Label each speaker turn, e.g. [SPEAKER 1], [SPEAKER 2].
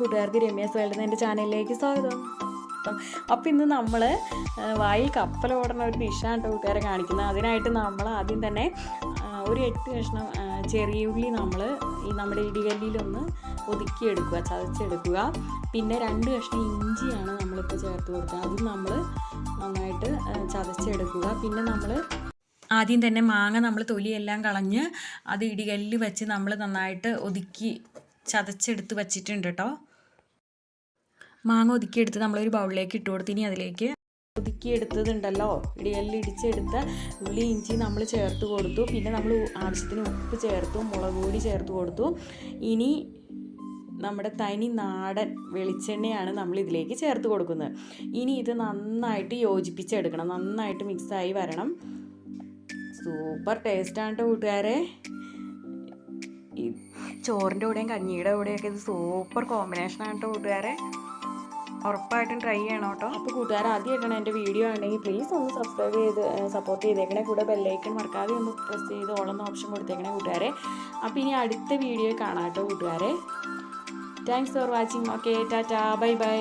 [SPEAKER 1] കൂട്ടുകാർക്ക് രമ്യാസ് വേൾഡ് എന്റെ ചാനലിലേക്ക് സ്വാഗതം. അപ്പം ഇന്ന് നമ്മൾ വായിൽ കപ്പൽ ഓടുന്ന ഒരു ഡിഷാണ് കേട്ടോ കൂട്ടുകാരെ കാണിക്കുന്നത്. അതിനായിട്ട് നമ്മൾ ആദ്യം തന്നെ ഒരു എട്ട് കഷ്ണം ചെറിയ ഉള്ളി നമ്മൾ ഈ നമ്മുടെ ഇടികല്ലിയിലൊന്ന് ഒതുക്കിയെടുക്കുക ചതച്ചെടുക്കുക. പിന്നെ രണ്ട് കഷ്ണം ഇഞ്ചിയാണ് നമ്മളിപ്പോൾ ചേർത്ത് കൊടുക്കുക. അതും നമ്മൾ നന്നായിട്ട് ചതച്ചെടുക്കുക. പിന്നെ നമ്മൾ ആദ്യം തന്നെ മാങ്ങ നമ്മൾ തൊലിയെല്ലാം കളഞ്ഞ് അത് ഇടികല്ലിൽ വെച്ച് നമ്മൾ നന്നായിട്ട് ഒതുക്കി ചതച്ചെടുത്ത് വച്ചിട്ടുണ്ട് കേട്ടോ മാങ്ങ ഒതുക്കിയെടുത്ത് നമ്മളൊരു ബൗളിലേക്ക് ഇട്ട് കൊടുത്ത് ഇനി അതിലേക്ക് ഒതുക്കിയെടുത്തതുണ്ടല്ലോ. ഇടിയെല്ലാം ഇടിച്ചെടുത്ത ഉള്ളി ഇഞ്ചി നമ്മൾ ചേർത്ത് കൊടുത്തു. പിന്നെ നമ്മൾ ആവശ്യത്തിന് ഉപ്പ് ചേർത്തു മുളക് പൊടി ചേർത്ത് കൊടുത്തു. ഇനി നമ്മുടെ തനി നാടൻ വെളിച്ചെണ്ണയാണ് നമ്മൾ ഇതിലേക്ക് ചേർത്ത് കൊടുക്കുന്നത്. ഇനി ഇത് നന്നായിട്ട് യോജിപ്പിച്ചെടുക്കണം. നന്നായിട്ട് മിക്സായി വരണം. സൂപ്പർ ടേസ്റ്റാണ് കേട്ടോ കൂട്ടുകാരെ. ചോറിന്റെ കൂടെയും കഞ്ഞിയുടെ കൂടെയൊക്കെ ഇത് സൂപ്പർ കോമ്പിനേഷനാണ് കേട്ടോ കൂട്ടുകാരെ. ഉറപ്പായിട്ടും ട്രൈ ചെയ്യണം കേട്ടോ അപ്പോൾ കൂട്ടുകാർ ആദ്യമായിട്ടാണ് എന്റെ വീഡിയോ ആണെങ്കിൽ പ്ലീസ് ഒന്ന് സബ്സ്ക്രൈബ് ചെയ്ത് സപ്പോർട്ട് ചെയ്തേക്കണേ. കൂടെ ബെല്ലൈക്കൺ മറക്കാതെ ഒന്ന് പ്രസ് ചെയ്ത് ഓളെന്ന ഓപ്ഷൻ കൊടുത്തേക്കണേ കൂട്ടുകാരെ. അപ്പോൾ ഇനി അടുത്ത വീഡിയോ കാണാം കേട്ടോ കൂട്ടുകാരെ. Thanks for watching okay tata bye bye